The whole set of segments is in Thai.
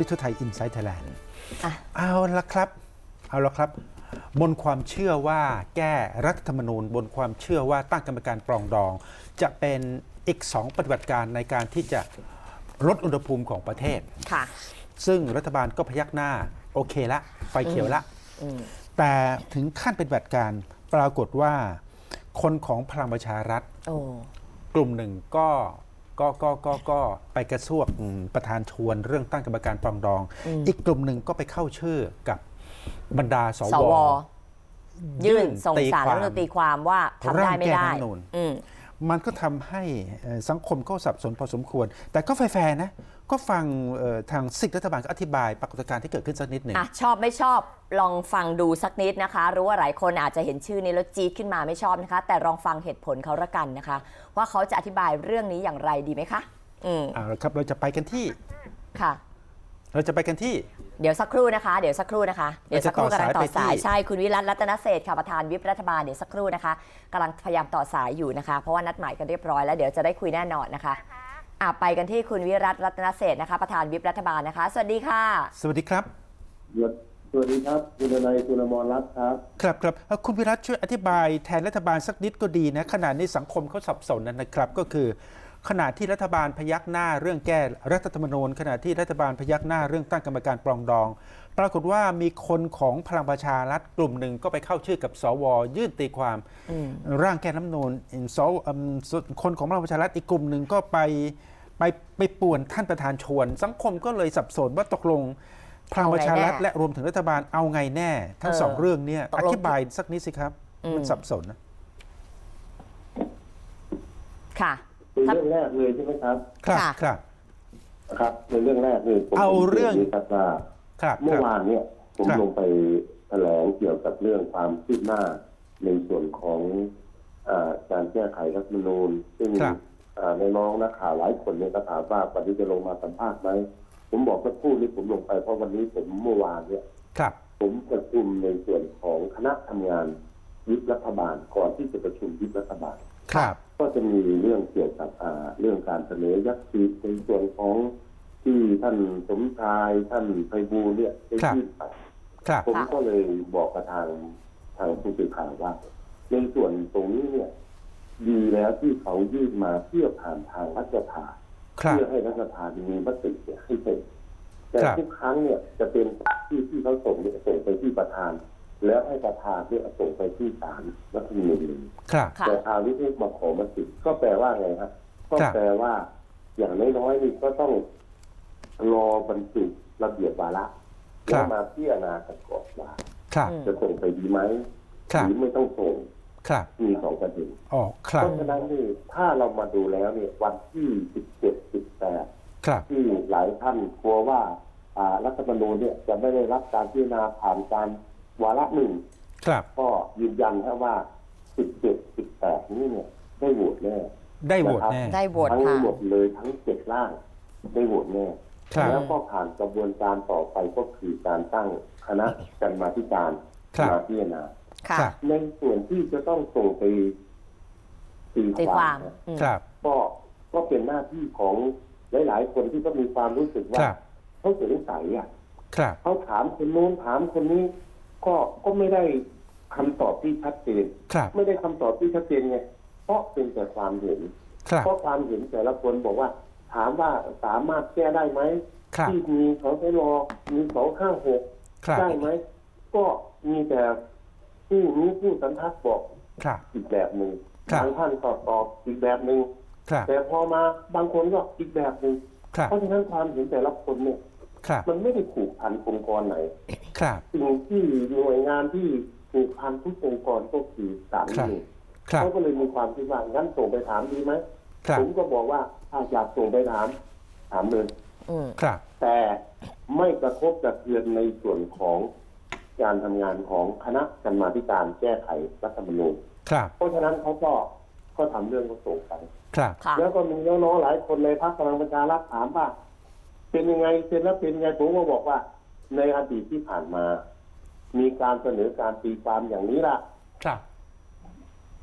ลิทุไทยอินไซต์ไทยแลนด์อะ เอาละครับ เอาละครับ บนความเชื่อว่าแก้รัฐธรรมนูญ บนความเชื่อว่าตั้งกรรมการปรองดอง จะเป็นอีกสองปฏิบัติการในการที่จะลดอุณหภูมิของประเทศ ค่ะ ซึ่งรัฐบาลก็พยักหน้า โอเคละ ไฟเขียวละ อืม แต่ถึงขั้นเป็นปฏิบัติการปรากฏว่า คนของพลังประชารัฐ โอ้ กลุ่มหนึ่งก็ ก็ก็ก็ก็ไปกระซวกอืมประธานชวนเรื่องตั้งกรรมการปรองดอง อีกกลุ่มหนึ่งก็ไปเข้าชื่อกับบรรดาสสว ว ยื่นส่งตีสารควรัฐธรรมนูญตีความว่าทำได้ไม่ได้ร่างแก้รัฐธรรมนูญ อืม มันก็ทำให้เอ่อสังคมก็สับสนพอสมควร แต่ก็แฟร์ๆนะ ก็ฟังเอ่อทางสิทธิรัฐบาลก็อธิบายปรากฏการณ์ที่เกิดขึ้นสักนิดหนึ่งอะชอบไม่ชอบลองฟังดูสักนิดนะคะ รู้ว่าหลายคนอาจจะเห็นชื่อนี้แล้วจี๊ดขึ้นมาไม่ชอบนะคะ แต่ลองฟังเหตุผลเขาละกันนะคะ ว่าเขาจะอธิบายเรื่องนี้อย่างไรดีไหมคะ อืมเอาละครับเราจะไปกันที่ค่ะ เราจะไปกันที่ เดี๋ยวสักครู่นะคะ เดี๋ยวสักครู่นะคะ เดี๋ยวสักครู่เราจะกำลังต่ต่ออสาสายยไปที่ใช่คุณวิรัตรัตนเศรษฐ์ค่ะประธานวิปรัฐบาลเดี๋ยวสักครู่นะคะกำลังพยายามต่อสายอยู่นะคะ เพราะว่านัดหมายกันเรียบร้อยแล้วเดี๋ยวจะได้คุยแน่นอนนะคะ อะไปกันที่คุณวิรัตรัตนเศรษฐ์นะคะ ประธานวิปรัฐบาลนะคะ สวัสดีค่ะ สวัสดีครับ สวัสดีครับคุณนายคุณอมรรัตน์ครับ ครับครับเอ่อคุณวิรัตช่วยอธิบายแทนรัฐบาลสักนิดก็ดีนะขณะนี้สังคมเขาสับสนนะครับก็คือ ขณะที่รัฐบาลพยักหน้าเรื่องแก้รัฐธรรมนูญขณะที่รัฐบาลพยักหน้าเรื่องตั้งกรรมการปรองดอง ปรากฏว่ามีคนของพลังประชารัฐกลุ่มหนึ่งก็ไปเข้าชื่อกับสว ยื่นตีความอืมร่างแก้รัฐธรรมนูญสวอืมสคนของพลังประชารัฐอีกกลุ่มหนึ่งก็ไปไปไปป่วนท่านประธานชวน สังคมก็เลยสับสนว่าตกลงพลังประชารัฐเอาไงแน่และรวมถึงรัฐบาลเอาไงแน่ ทั้งเออสองเรื่องเนี่ยตกอลงธิบายสักนิดสิครับอืมมันสับสนนะค่ะ เป็นเรื่องแรกเลยใช่ไหมครับ ครับค่ะครับ ครับเป็นเรื่องแรกเลยผมเอาเรื่องผมยนนี้ครับว่าครับเมื่คอรับวานเนี่ย ผมครับลงไปแถลงเกี่ยวกับเรื่องความคืบหน้าในส่วนของอาการแก้ไขรัฐธรรมนูญซึ่งครับอ่าในน้องนักข่าวหลายคนเนี่ยก็ถามว่าวันนี้จะลงมาสัมภาษณ์ไหมผมบอกสักครู่นี้ผมลงไปเพราะวันนี้ผมเมื่อวานเนี่ย ครับ ผมประชุมในส่วนของคณะทำงาน วิปรัฐบาลก่อนที่จะประชุมวิปรัฐบาล ครับ ก็จะมีเรื่องเกี่ยวกับอ่าเรื่องการเสนอยัตติในส่วนของที่ท่านสมชายท่านไพบูลย์เนี่ยได้ครับยื่นไปครับ ผมก็เลยบอกกับทางทางผู้สื่อข่าวว่า ในส่วนตรงนี้เนี่ยดีแล้วที่เขายื่นมาเพื่อผ่านทางรัฐสภาครับ เพื่อให้รัฐสภามีมติเนี่ยให้เสร็จแต่ครับ ทุกครั้งเนี่ยจะเป็นที่ที่เขาส่งเนี่ยส่งไปที่ประธาน แล้วให้ประธานเนี่ยส่งไปที่ศาลรัฐธรรมนูญเลยครับค่ะแต่คราวนี้ที่มาขอมาติดก็แปลว่าไงครับก็ครับแปลว่า อย่างน้อยๆนี่ก็ต้องรอบรรจุระเบียบวาระแล้วมาพิจารณากันก่อนว่าครับอืมจะส่งไปดีไหมครัหบรือไม่ต้องส่งครับมีสองประเด็นอ๋อครับเพราะฉะนั้นนี่ถ้าเรามาดูแล้วเนี่ยวันที่สิบเจ็ดสิบแปดครับที่หลายท่านกลัวว่าอ่ารัฐธรรมนูญเนี่ยจะไม่ได้รับการพิจารณาผ่านการ วาระหนึ่งครับ ก็ยืนยันครับว่า 17 18 นี้เนี่ย ได้โหวตแน่ได้โหวตแน่ได้โหวตทั้งค่ะ หมดเลยทั้งเจ็ดร่าง ได้โหวตแน่ครับ แล้วก็ผ่านกระบวนการต่อไปก็คือการตั้งคณะกรรมาธิการครับ มาพิจารณาค่ะ ครับ ในส่วนที่จะต้องส่งไปตีตีคควาวามมเนี่ยอืม ครับ ก็ก็เป็นหน้าที่ของหลาย ๆ คนที่ก็มีความรู้สึกคว่ารับ เขาสงสัยอะครับ เขาถามคนโน้นถามคนนี้ ก็ก็ไม่ได้คำตอบที่ชัดเจนครับไม่ได้คำตอบที่ชัดเจนไงเพราะเป็นแต่ความเห็นครับเพราะความเห็นแต่ละคนบอกว่า ถามว่าสามารถแก้ได้ไหมครับที่มีสองใช้รอมีสองข้างหกครับได้ไหมก็มีแต่ผู้รู้ผู้สันทัดบอกครับอีกแบบหนึ่งครับบางท่านก็ตอบอีกแบบหนึ่งครับแต่พอมาบางคนก็อีกแบบหนึ่งครับเพราะฉะนั้นความเห็นแต่ละคนเนี่ยครับ มันไม่ได้ผูกพันองค์กรไหนครับสิ่งที่หน่วยงานที่ผูกพันทุกองค์กรก็คือศาลครับนี่ครับเขาก็เลยมีความคิดว่างั้นส่งไปถามดีไหมครับผมก็บอกว่าถ้าอยากส่งไปถามถามเลยอืมครับ แต่ไม่กระทบกระเทือนในส่วนของการทำงานของคณะกรรมาธิการแก้ไขรัฐธรรมนูญครับเพราะฉะนั้นเขาก็ก็ทำเรื่องก็ส่งไปครับค่ะแล้วก็มีน้องๆหลายคนในพรรคพลังประชารัฐถามว่า เป็นยังไงเป็นแล้วเป็นยังไงผมก็บอกว่า ในอดีตที่ผ่านมา มีการเสนอการตีความอย่างนี้ละครับ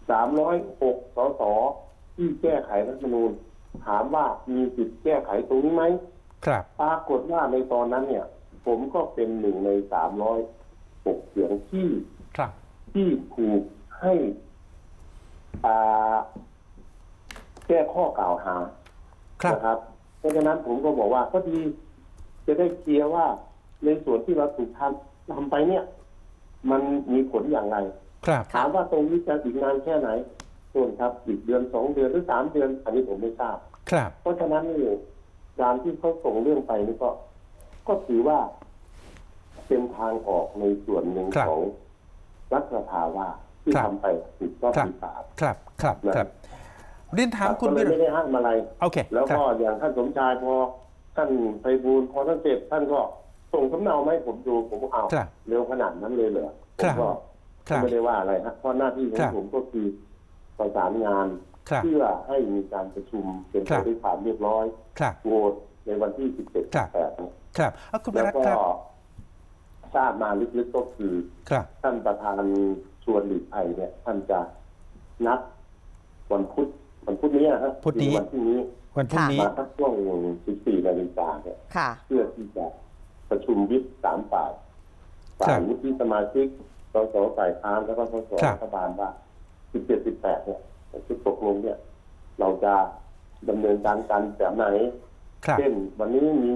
สามร้อยหกสสที่แก้ไขรัฐธรรมนูญ ถามว่ามีสิทธิ์แก้ไขตรงนี้ไหมครับปรากฏว่าในตอนนั้นเนี่ย ผมก็เป็นหนึ่งในสามร้อยหกเสียงที่ครับ ที่ถูกให้อ่าแก้ข้อกล่าวหาครับนะครับเพ ราะฉะนั้นผมก็บอกว่าก็ดีจะได้เคลียร์ว่าในส่วนที่เราถูกทำทำไปเนี่ย มันมีผลอย่างไร ครับ ถามว่าตรงนี้จะอีกนานแค่ไหนส่วนครับอีกเดือนสองเดือนหรือสามเดือน อันนี้ผมไม่ทราบ ครับ เพราะฉะนั้นนี่การที่เขาส่งเรื่องไปนี่ก็ ก็ถือว่าเป็นทางออกในส่วนหนึ่งครับของรัฐสภาว่าที่ครับทำไปผิดก็ครับผิดตามครับ ครับนะครับ เรียนถามคุณก็เลวิยโรไม่ได้ห้ามอะไร โอเคแล้วครัก็บอย่างท่านสมชายพอท่านไปบูลย์พอท่านเสร็จท่านก็ส่งสำเนามาให้ผมดูผมก็เอาครับเร็วขนาดนั้นเลยเหรอผครัมบ ก็ครับ ไม่ได้ว่าอะไรฮะเพราะหน้าที่ของครับผมก็คือประสานงาน ครับ เพื่อให้มีการประชุมเป็นครัไปบด้วยความเรียบร้อยครับ โหวตในวันที่ 17 ครับ 18เนี่ยครับเอาคุณวิแล้วรัตก็ครับทราบมาลึกๆก็คือ ครับ ท่านประธานชวนหลีกภัยเนี่ย ท่านจะนัดวันพุธ วันพุธนี้นะฮะพุธนี้คือวันที่นี้วันพรุ่งนี้ มาสักช่วง14นาฬิกาเนี่ยค่ะ เพื่อที่จะประชุมวิปสามฝ่ายฝ่ายวุฒิสมาชิกสสฝ่ายค้านแล้วก็สสครับ รัฐบาลว่า 17 18เนี่ยจะตกลงเนี่ย เราจะดำเนินการกันแบบไหน ครับ เช่นวันนี้มี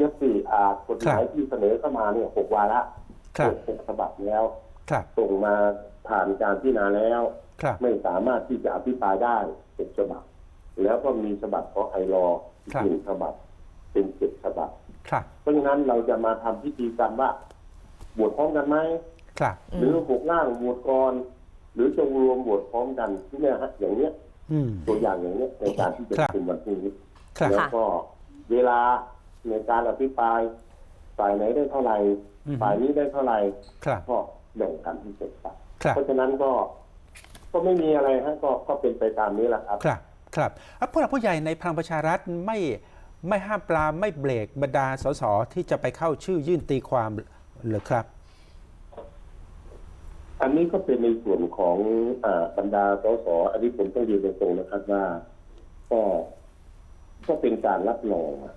ยติอาจกฎหมายครับที่เสนอเข้ามาเนี่ยหกวาระครับ หกฉบับแล้ว ครับส่งมาผ่านการพิจารณาแล้ว ครับ ไม่สามารถที่จะอภิปรายได้เจ็ดฉบับ แล้วก็มีฉบับของไอรออีกครับ หนึ่งฉบับ เป็นเจ็ดฉบับ ครับ เพราะฉะนั้นเราจะมาทำพิธีกรรมว่าบวชพร้อมกันไหม ครับอืมหรือหกร่างบวชก่อน หรือจะรวมบวชพร้อมกันที่เนี่ยฮะอย่างเนี้ยอืม ตัวอย่างอย่างเนี้ยในการที่จะครับเป็นวันพรุ่งนี้ ครับ แล้วก็เวลาในการอภิปรายฝ่ายไหนได้เท่าไหร่อืม ฝ่ายนี้ได้เท่าไหร่ครับ ก็ แบ่งกันที่เสร็จไปครับ เพราะฉะนั้นก็ก็ไม่มีอะไรฮะก็ก็เป็นไปตามนี้แหละครับ ครับ ครับอะผู้หลักผู้ใหญ่ในพลังประชารัฐไม่ไม่ห้ามปรามไม่เบรกบรรดาสสที่จะไปเข้าชื่อยื่นตีความเหรือครับ อันนี้ก็เป็นในส่วนของอาบรรดาสสอันนี้ผมต้องยืนตรงๆนะครับว่า ก็ก็เป็นการรับรองอะ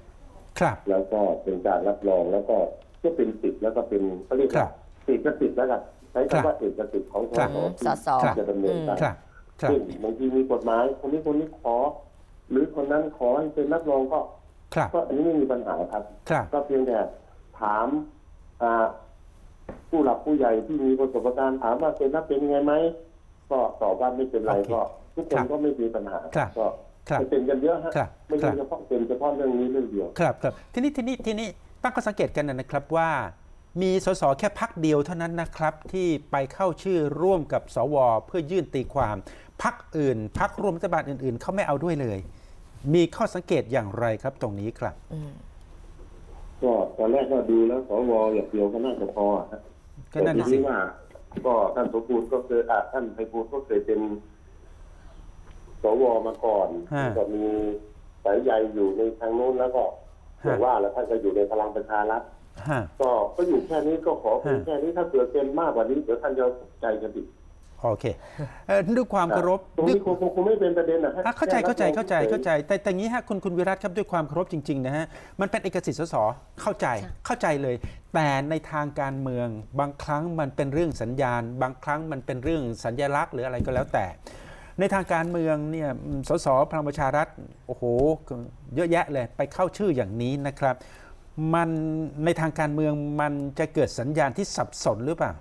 ครับ แล้วก็เป็นการรับรองแล้วก็ก็เป็นสิทธิ์แล้วก็เป็นเขาเรียกครัว่า บเอกสิทธิ์แล้วกันใช้ครับคำว่าเอกสิทธิ์ของสครับสสสที่จะดำเนินการครับครับเช่นบางทีมีกฎหมาย คนนี้คนนี้ขอ หรือคนนั้นขอให้เป็นรับรองก็ครับก็อันนี้ไม่มีปัญหาครับครับก็เพียงแต่ถามอ่าผู้หลักผู้ใหญ่ที่มีประสบการณ์ถามว่าเป็นนักเป็นยังไงไหมก็ตอบว่าไม่เป็นไรโอเคก็ ทุกคครันบก็ไม่มีปัญหาครับก็ครับไม่เป็นกันเยอะฮะครับไม่ครัใช่บเฉพาะเป็นเฉพาะเรื่องนี้เรื่องเดียวครับครับทีนี้ทีนี้ทีนี้ตั้งข้อสังเกตกันนะครับว่า มีสสแค่พักเดียวเท่านั้นนะครับ ที่ไปเข้าชื่อร่วมกับสว เพื่อยื่นตีความพักอื่นพักร่วมรัฐบาลอื่น ๆ เขาไม่เอาด้วยเลย มีข้อสังเกตอย่างไรครับตรงนี้ครับอืมก็ตอนแรกก็ดูแล้วสวอย่างเดียวก็น่าจะพอฮะก็นั่นแต่น่ะทีสินี้ว่า ก็ท่านสมบูรณ์ก็เคยอะท่านไพบูลย์ก็เคยเป็นสวมาก่อนฮะ ก็มีสายใยอยู่ในทางโน้นแล้วก็ฮะอย่างว่าแล้วท่านก็อยู่ในพลังประชารัฐ ฮะก็ก็อยู่แค่นี้ก็ขอเป็นฮะแค่นี้ถ้าเกิดเป็นมากกว่านี้เดี๋ยวท่านจะตกใจกันอีกโอเคเอ่อด้วยความเคารพตรงด้วยนี้คงคงคงไม่เป็นประเด็นนะฮะอะเข้าใจแค่เข้าใจรับรองเข้าใจฉยๆเข้าใจ แต่แต่งี้ฮะคุณคุณวิรัตครับด้วยความเคารพจริงๆนะฮะมันเป็นเอกสิทธิ์สสเข้าใจเข้าใจเลย แต่ในทางการเมือง บางครั้งมันเป็นเรื่องสัญญาณ บางครั้งมันเป็นเรื่องสัญลักษณ์หรืออะไรก็แล้วแต่ ในทางการเมืองเนี่ยอืมสสพลังประชารัฐโอ้โหเยอะแยะเลยไปเข้าชื่ออย่างนี้นะครับ มันในทางการเมืองมันจะเกิดสัญญาณที่สับสนหรือเปล่า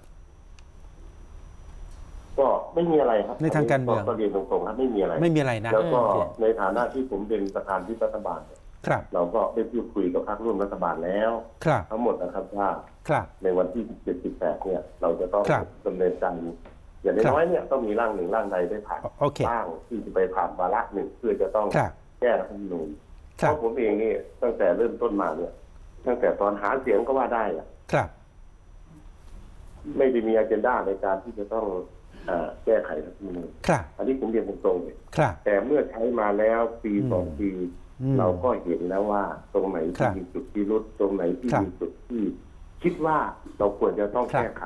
ก็ไม่มีอะไรครับในทางการเมืองก็เรียนตรงๆครับไม่มีอะไร ไม่มีอะไรนะแล้วก็โอเคในฐานะที่ผมเป็นประธานที่รัฐบาลเนี่ยครับ เราก็ได้พูดคุยกับพรรคร่วมรัฐบาลแล้วครับทั้งหมดนะครับว่าครับในวันที่ 17 18 เนี่ย เราจะต้องครับดำเนินการอย่างครับน้อยๆเนี่ยต้องมีร่างหนึ่งร่างใดได้ผ่านโอเคร่างที่จะไปผ่านวาระหนึ่งเพื่อจะต้องครับแก้รัฐธรรมนูญคเพรับราะผมเองนี่ตั้งแต่เริ่มต้นมาเนี่ย ตั้งแต่ตอนหาเสียงก็ว่าได้อะครับ ไม่ได้มีอ g e n d a ในการที่จะต้องอาแก้ไขรัฐธรรมนูญครับ อันนี้ผมเรียนตรงๆเลยครับ แต่เมื่อใช้มาแล้วปีอืมสองปีอืมเราก็เห็นแล้วว่า ตรงไหนครัที่บมีจุดที่รุดตรงไหนที่ครับมีจุดที่ คิดว่าเราควรจะต้องครับแก้ไข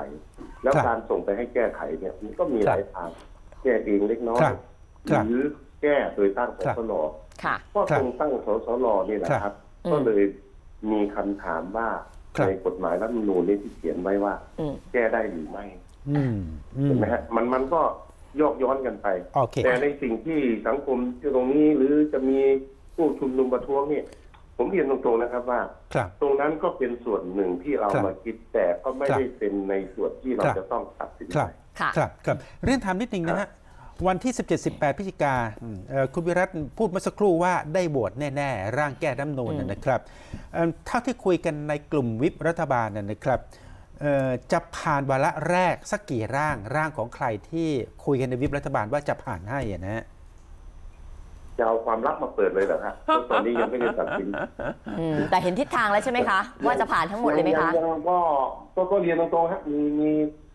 แล้วครับการส่งไปให้แก้ไขเนี่ยมันก็มีคหรับลายทางแก้เองเล็กน้อยครับครับหรือแก้โดยตั้งสครับสนค่ะก็ครัตบรงตั้งสสรนี่แหละครับครับอืมก็เลย มีคำถามว่าครับ ในกฎหมายรัฐธรรมนูญนี่ที่เขียนไว้ว่า อืม แก้ได้หรือไม่อืมอืมเห็นไหมฮะมันมันก็โยกย้อนกันไป โอเค แต่ในสิ่งที่สังคมที่ตรงนี้หรือจะมีผู้ชุมนุมประท้วงเนี่ย ผมเรียนตรงๆนะครับว่า ครับ ตรงนั้นก็เป็นส่วนหนึ่งที่เราครับมาคิดแต่ก็ไม่ครับได้เป็นในส่วนที่เราครับ จะต้องตัดสินคใจ รับ ค่ะ ครับ ครับ เรื่องถามนิดนึงนะฮะ วันที่ 17-18พฤศจิกาอืมเอ่อคุณวิรัตพูดเมื่อสักครู่ว่าได้โหวตแน่ ๆ ร่างแก้รัฐธรรมนูญอืมนะครับเอ่อเท่าที่คุยกันในกลุ่มวิปรัฐบาลน่ะนะครับเอ่อจะผ่านวาระแรกสักกี่ร่างร่างของใครที่คุยกันในวิปรัฐบาลว่าจะผ่านให้อะนะฮะจะเอาความลับมาเปิดเลยเหรอครับเพราะตอนนี้ยังไม่ได้ตัดสินอืมแต่เห็นทิศทางแล้วใช่ไหมคะ ว่าจะผ่านทั้งหมดเลยไหมคะงยังก็ก็ก็เรียนตรงๆฮะมีมี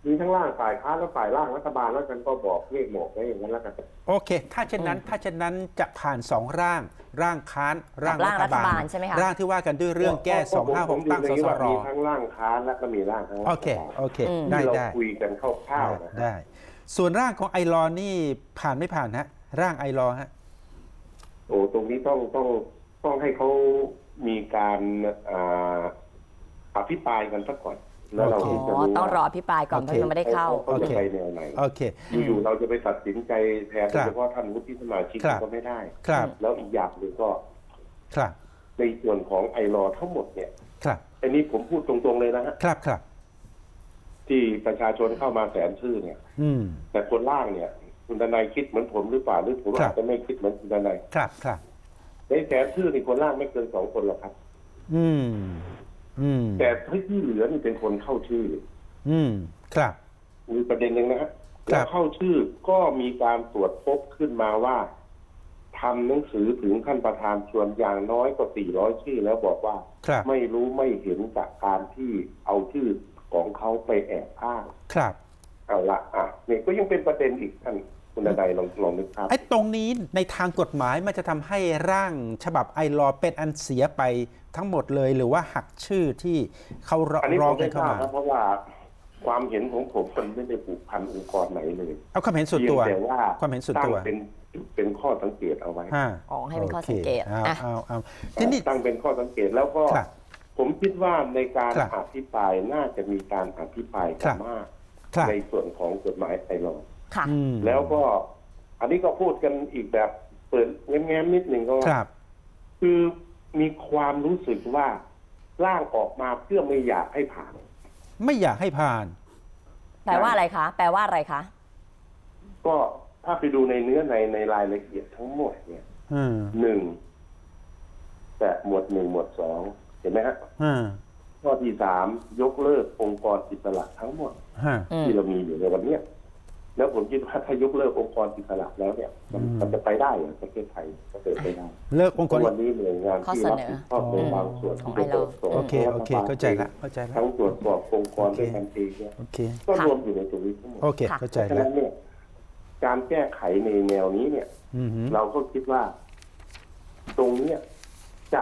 มีทั้งร่างฝ่ายค้านและฝ่ายร่างรัฐบาลแล้วกันก็บอกเลขบอกไว้อย่างนั้นแล้วกันโอเค ถ้าเช่นนั้นถ้าเช่นนั้นจะผ่านสองร่าง ร่างค้านร่างกับร่างรัฐบารัฐบาลลใช่ไหมคะร่างที่ว่ากันด้วยเรื่องแก้ผมผม256ตั้งผมสอยู่สในรว่ามีทั้งร่างค้านและก็มีร่างทั้งรัฐโอเคบาลโอเคอืมได้ที่เราได้คุยกันคร่าวๆนะได้ ส่วนร่างของไอรอว์นี่ผ่านไม่ผ่านฮะร่างไอรอว์ฮะโอ้ตรงนี้ต้องต้องต้องให้เขามีการอ่าอภิปรายกันสักก่อน แล้วเราโอเคถึงจะอ๋อรู้ต้องรอว่าพิปรายก่อนเพโอเคราะยังไม่ได้เข้าเขาจะโอเคไปแนวไหนโอเค อยู่ๆเราจะไปตัดสินใจแทนครับเฉพาะท่านวุฒิสมาชิกครับก็ไม่ได้ครับ แล้วอีกอย่างหนึ่งก็ครับในส่วนของไอรอทั้งหมดเนี่ยครับอันนี้ผมพูดตรงๆเลยนะฮะครับครับ ที่ประชาชนเข้ามาแสนชื่อเนี่ย อืม แต่คนล่างเนี่ย คุณทนายคิดเหมือนผมหรือเปล่าหรือผมครับ อาจจะไม่คิดเหมือนคุณทนายครับครับในแสนชื่อนี่คนล่างไม่เกินสองคนหรอกครับ อืมอืม แต่ที่เหลือนี่เป็นคนเข้าชื่อ อืมครับมีประเด็นหนึ่งนะฮะครับแล้วเข้าชื่อก็มีการตรวจพบขึ้นมาว่าทำหนังสือถึงท่านประธานชวนอย่างน้อยกว่า 400 ชื่อแล้วบอกว่าครับไม่รู้ไม่เห็นจากการที่เอาชื่อของเขาไปแอบอ้าง ครับเอาละอะนี่ก็ยังเป็นประเด็นอีกท่านคุณใดลองลองนึกภาพไอ้ตรงนี้ในทางกฎหมายมันจะทำให้ร่างฉบับไอรอว์เป็นอันเสียไป ทั้งหมดเลยหรือว่าหักชื่อที่เขาร้อันนี้ร้ผองมกัไม่นทเข้าราบมานะเพราะว่าความเห็นของผมมันไม่ได้ผูกพันองค์กรไหนเลยเอาความเห็นส่วนตัว เพียงแต่ว่าความเห็นส่วนตั้งตัวเป็นเป็นข้อสังเกตเอาไว้ฮะอ๋อให้เป็นข้อสังเกตโอคอะ เอาเอาเอาทีนี้ตั้งเป็นข้อสังเกตแล้วก็ ครับ ผมคิดว่าในการครับอภิปรายน่าจะมีการอภิปรายครักันบ มาก ครับในส่วนของกฎหมายไอรอนค่ะ อืมแล้วก็ อันนี้ก็พูดกันอีกแบบเปิดแง้มๆนิดหนึ่งก็ ครับ คือ มีความรู้สึกว่าร่างออกมาเพื่อไม่อยากให้ผ่าน ไม่อยากให้ผ่าน แปลว่าอะไรคะ แปลว่าอะไรคะ ก็ถ้าไปดูในเนื้อในในรายละเอียดทั้งหมดเนี่ยอืมหนึ่งแต่หมวดหนึ่งหมวดสองเห็นไหมฮะอืมข้อที่สามยกเลิกองค์กรอิสระทั้งหมด ฮะ อืมที่เรามีอยู่ในวันเนี้ย แล้วผมคิดว่าถ้ายกเลิกองค์กรอิสระแล้วเนี่ย มันอืมมันจะไปได้เหรอประเทศไทยก็เดินไปได้เลิกองค์กรวันนี้หน่วยงานข้อที่เสรับนอผิดชอบในบางส่วนของที่จะ ILO ตรวจสอบโอเคโอเคเข้าใจละเข้าใจละทั้งตรวจสอบองค์กรโอเคด้วยกันเองเนี่ยโอเคก็ค่ะรวมอยู่ในตรงนี้ทั้งหมดโอเคค่ะเข้าใจฉะแล้นั้วนเนี่ยการแก้ไขในแนวนี้เนี่ยอืมฮึเราก็คิดว่า ตรงเนี้ยจะ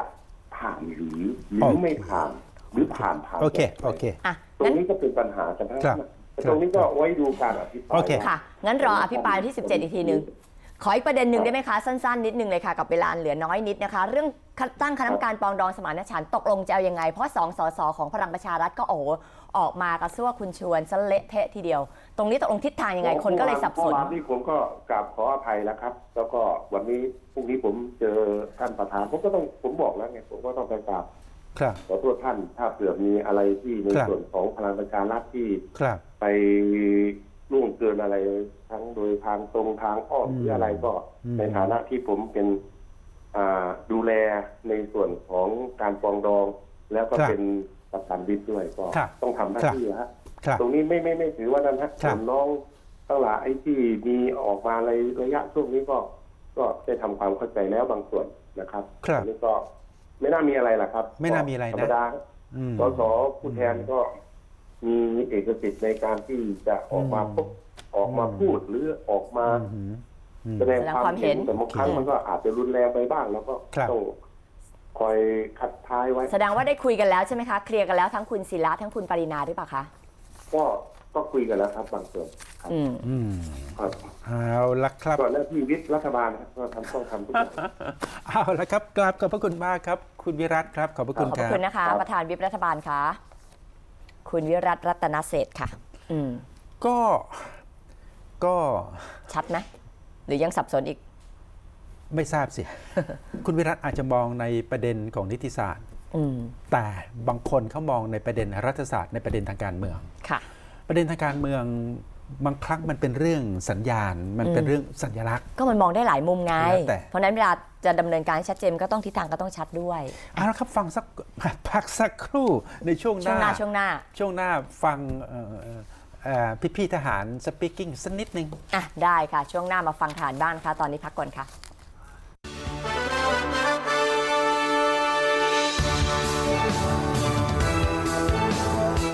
ผ่านหรือหรือไม่ผ่าน หรือผ่านผ่านโอเคโอเคอะตรงงั้นนี้ก็เป็นปัญหากันทั้งครันั้บนแต่ตรงนี้ก็ไว้ดูการอภิปรายโอเคค่ะ งั้นรออภิปรายวันที่ 17 อีกทีหนึ่งขออีกประเด็นหนึ่งได้ไหมคะ สั้นๆ นิดนึงเลยค่ะ กับเวลาเหลือน้อยนิดนะคะ เรื่องตั้งคณะกรรมการปรองดองสมานฉันท์ตกลงจะเอายังไง เพราะสองสสของพลังประชารัฐก็โอ้โหออกมากระซั่วคุณชวนซะเละเทะทีเดียว ตรงนี้ตกลงทิศทางยังไงคนก็เลยสับสนเมื่อวานที่ผมก็กราบขออภัยแล้วครับ แล้วก็วันนี้พรุ่งนี้ผมเจอท่านประธานผมก็ต้องผมบอกแล้วไงผมก็ต้องไปกราบ ครับขอโทษท่านถ้าเผื่อมีอะไรที่ในครับส่วนของพลังประชารัฐที่ครับ ไปล่วงเกินอะไรทั้งโดยทางตรงทางอ้อมอืมหรืออะไรก็อืมในฐานะที่ผมเป็นอ่าดูแลในส่วนของการปรองดอง แล้วก็เป็นประธานวิปด้วยก็ครับต้องทำหน้าครับที่ฮะครับตรงนี้ไม่ไม่ไม่ถือว่านั้นฮะครับส่วนน้องทั้งหลายไอ้ที่มีออกมาในระยะช่วงนี้ก็ ก็ได้ทำความเข้าใจแล้วบางส่วนนะครับครับอันนี้ก็ ไม่น่ามีอะไรล่ะครับไม่น่ามีอะไรนะธรรมดาอืม สสผู้แทนก็มีเอกสิทธิ์ในการที่จะออกมาอืมพบออกมาพูดหรือออกมาอืมอืม แสดงแสดงความความเห็เห็นน แต่บางครั้งโอเคมันก็อาจจะรุนแรงไปบ้าง แล้วก็ครับ ต้องคอยคัดท้ายไว้ แสดงว่าได้คุยกันแล้วใช่ไหมคะ เคลียร์กันแล้วทั้งคุณศิระทั้งคุณปรินาหรือเปล่าคะ ก็ ก็คุยกันแล้วครับบางส่วนครับอืมอืมครับเอาละครับก่อนหน้าที่วิทย์รัฐบาลครับก็ทำต้องทำทุกอย่าง เอาละครับกราบขอบพระคุณมากครับ คุณวิรัตครับ ขอบพระคุณขอบคพรัระบ คุณนะคะ ครับ ประธานวิปรัฐบาลคะคุณวิรัตรัตนเศรษฐ์ค่ะ อืม ก็ก็ชัดไหมหรือยังสับสนอีก ไม่ทราบสิ คุณวิรัตอาจจะมองในประเด็นของนิติศาสตร์ อืม แต่บางคนเขามองในประเด็นรัฐศาสตร์ในประเด็นทางการเมือง ค่ะ ประเด็นทางการเมืองบางครั้งมันเป็นเรื่องสัญญาณ มันเป็นอืมเรื่องสัญลักษณ์ ก็มันมองได้หลายมุมไงแล้วแต่เพราะฉะนั้นเวลาจะดำเนินการให้ชัดเจนก็ต้องทิศทางก็ต้องชัดด้วยเอาละครับฟังสักพักสักครู่ในช่วงหช่วงน้าหน้า ช่วงหน้า ช่วงหน้าฟังเอ่อเอ่อเอ่อพี่ๆทหารสปีกิ้งสักนิดนึงอะได้ค่ะ ช่วงหน้ามาฟังฐานบ้านค่ะ ตอนนี้พักก่อนค่ะ